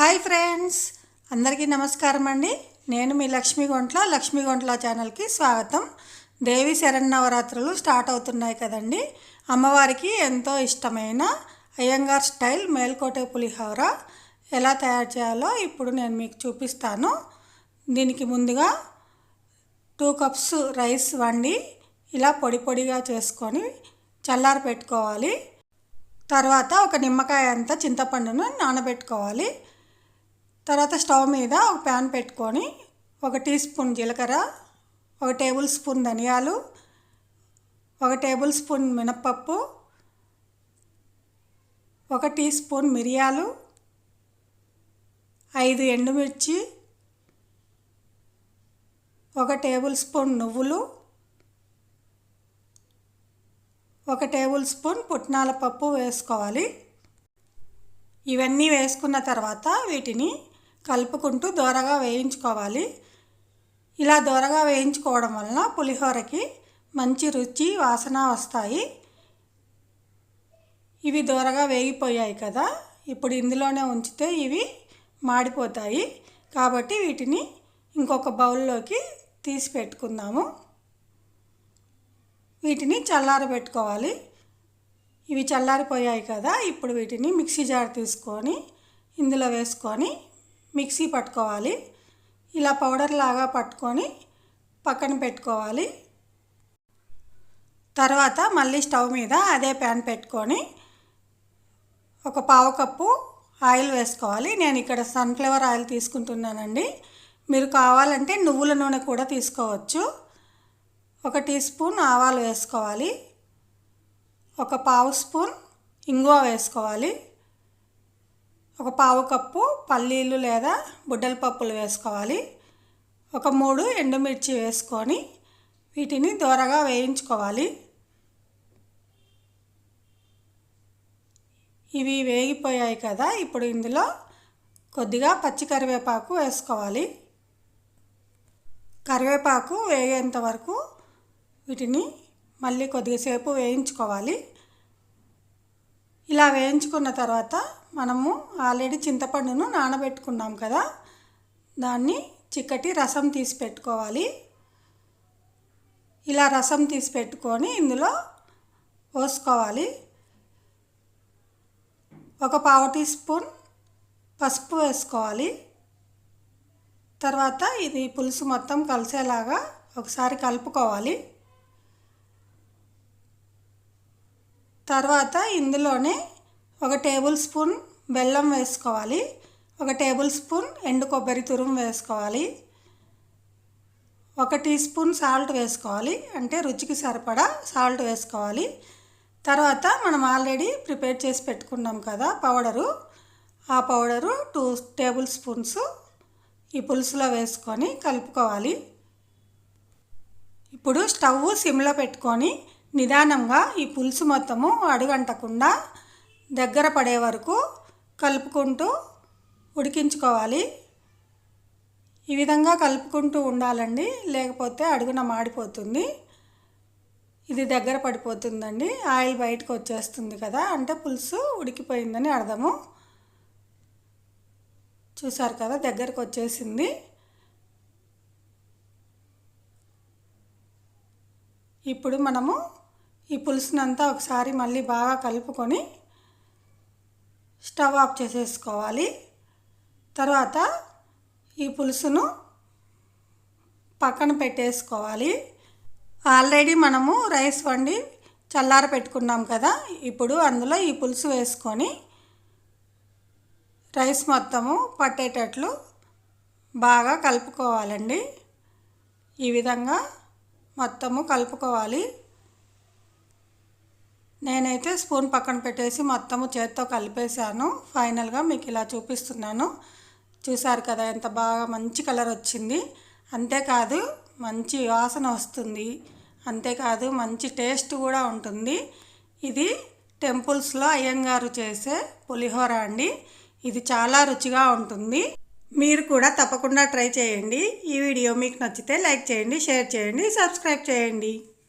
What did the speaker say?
Hi friends అందరికీ నమస్కారం అండి. నేను మీ లక్ష్మీ గొంట్ల లక్ష్మీ గొంట్ల ఛానల్కి స్వాగతం. దేవి శరన్నవరాత్రులు స్టార్ట్ అవుతున్నాయి కదండి. అమ్మవారికి ఎంతో ఇష్టమైన అయ్యంగార్ స్టైల్ మేల్కోటే పులిహోర ఎలా తయారు చేయాలో ఇప్పుడు నేను మీకు చూపిస్తాను. దీనికి ముందుగా టూ కప్స్ రైస్ వండి ఇలా పొడి పొడిగా చేసుకొని చల్లారి పెట్టుకోవాలి. తర్వాత ఒక నిమ్మకాయ అంతా చింతపండును నానబెట్టుకోవాలి. తర్వాత స్టవ్ మీద ఒక ప్యాన్ పెట్టుకొని ఒక టీ స్పూన్ జీలకర్ర ఒక టేబుల్ స్పూన్ ధనియాలు ఒక టేబుల్ స్పూన్ మినప్పప్పు ఒక టీ స్పూన్ మిరియాలు ఐదు ఎండుమిర్చి ఒక టేబుల్ స్పూన్ నువ్వులు ఒక టేబుల్ స్పూన్ పుట్నాల పప్పు వేసుకోవాలి. ఇవన్నీ వేసుకున్న తర్వాత వీటిని కలుపుకుంటూ దోరగా వేయించుకోవాలి. ఇలా దోరగా వేయించుకోవడం వలన పులిహోరకి మంచి రుచి వాసన వస్తాయి. ఇవి దూరగా వేగిపోయాయి కదా ఇప్పుడు ఇందులోనే ఉంచితే ఇవి మాడిపోతాయి. కాబట్టి వీటిని ఇంకొక బౌల్లోకి తీసి పెట్టుకుందాము. వీటిని చల్లారబెట్టుకోవాలి ఇవి చల్లారిపోయాయి కదా ఇప్పుడు వీటిని మిక్సీ జార్ తీసుకొని ఇందులో వేసుకొని మిక్సీ పట్టుకోవాలి. ఇలా పౌడర్ లాగా పట్టుకొని పక్కన పెట్టుకోవాలి. తర్వాత మళ్ళీ స్టవ్ మీద అదే ప్యాన్ పెట్టుకొని ఒక పావు కప్పు ఆయిల్ వేసుకోవాలి. నేను ఇక్కడ సన్ఫ్లవర్ ఆయిల్ తీసుకుంటున్నానండి. మీరు కావాలంటే నువ్వుల నూనె కూడా తీసుకోవచ్చు. ఒక టీ స్పూన్ ఆవాలు వేసుకోవాలి. ఒక పావు స్పూన్ ఇంగువ వేసుకోవాలి. ఒక పావు కప్పు పల్లీలు లేదా బుడ్డల పప్పులు వేసుకోవాలి. ఒక మూడు ఎండుమిర్చి వేసుకొని వీటిని దూరగా వేయించుకోవాలి. ఇవి వేగిపోయాయి కదా ఇప్పుడు ఇందులో కొద్దిగా పచ్చి కరివేపాకు వేసుకోవాలి. కరివేపాకు వేగేంత వరకు వీటిని మళ్ళీ కొద్దిసేపు వేయించుకోవాలి. ఇలా వేయించుకున్న తర్వాత మనము ఆల్రెడీ చింతపండును నానబెట్టుకున్నాం కదా దాన్ని చిక్కటి రసం తీసి పెట్టుకోవాలి. ఇలా రసం తీసి పెట్టుకొని ఇందులో పోసుకోవాలి. ఒక పావు టీ స్పూన్ పసుపు వేసుకోవాలి. తర్వాత ఇది పులుసు మొత్తం కలిసేలాగా ఒకసారి కలుపుకోవాలి. తర్వాత ఇందులోనే ఒక టేబుల్ స్పూన్ బెల్లం వేసుకోవాలి. ఒక టేబుల్ స్పూన్ ఎండు కొబ్బరి తురుము వేసుకోవాలి. ఒక టీ స్పూన్ సాల్ట్ వేసుకోవాలి. అంటే రుచికి సరిపడా సాల్ట్ వేసుకోవాలి. తర్వాత మనం ఆల్రెడీ ప్రిపేర్ చేసి పెట్టుకున్నాం కదా పౌడరు. ఆ పౌడరు టూ టేబుల్ స్పూన్స్ ఈ పులుసులో వేసుకొని కలుపుకోవాలి. ఇప్పుడు స్టవ్ సిమ్లో పెట్టుకొని నిదానంగా ఈ పులుసు మొత్తము అడుగంటకుండా దగ్గర పడే వరకు కలుపుకుంటూ ఉడికించుకోవాలి. ఈ విధంగా కలుపుకుంటూ ఉండాలండి లేకపోతే అడుగున మాడిపోతుంది. ఇది దగ్గర పడిపోతుందండి ఆయిల్ బయటకు వచ్చేస్తుంది కదా అంటే పులుసు ఉడికిపోయిందని అర్థము. చూసారు కదా దగ్గరకు వచ్చేసింది. ఇప్పుడు మనము ఈ పులుసునంతా ఒకసారి మళ్ళీ బాగా కలుపుకొని స్టవ్ ఆఫ్ చేసేసుకోవాలి. తర్వాత ఈ పులుసును పక్కన పెట్టేసుకోవాలి. ఆల్రెడీ మనము రైస్ వండి చల్లార పెట్టుకున్నాం కదా ఇప్పుడు అందులో ఈ పులుసు వేసుకొని రైస్ మొత్తము పట్టేటట్లు బాగా కలుపుకోవాలండి. ఈ విధంగా మొత్తము కలుపుకోవాలి. నేనైతే స్పూన్ పక్కన పెట్టేసి మొత్తము చేత్తో కలిపేశాను. ఫైనల్గా మీకు ఇలా చూపిస్తున్నాను. చూసారు కదా ఎంత బాగా మంచి కలర్ వచ్చింది. అంతేకాదు మంచి వాసన వస్తుంది. అంతేకాదు మంచి టేస్ట్ కూడా ఉంటుంది. ఇది టెంపుల్స్లో అయ్యంగారు చేసే పులిహోర అండి. ఇది చాలా రుచిగా ఉంటుంది. మీరు కూడా తప్పకుండా ట్రై చేయండి. ఈ వీడియో మీకు నచ్చితే లైక్ చేయండి షేర్ చేయండి సబ్స్క్రైబ్ చేయండి.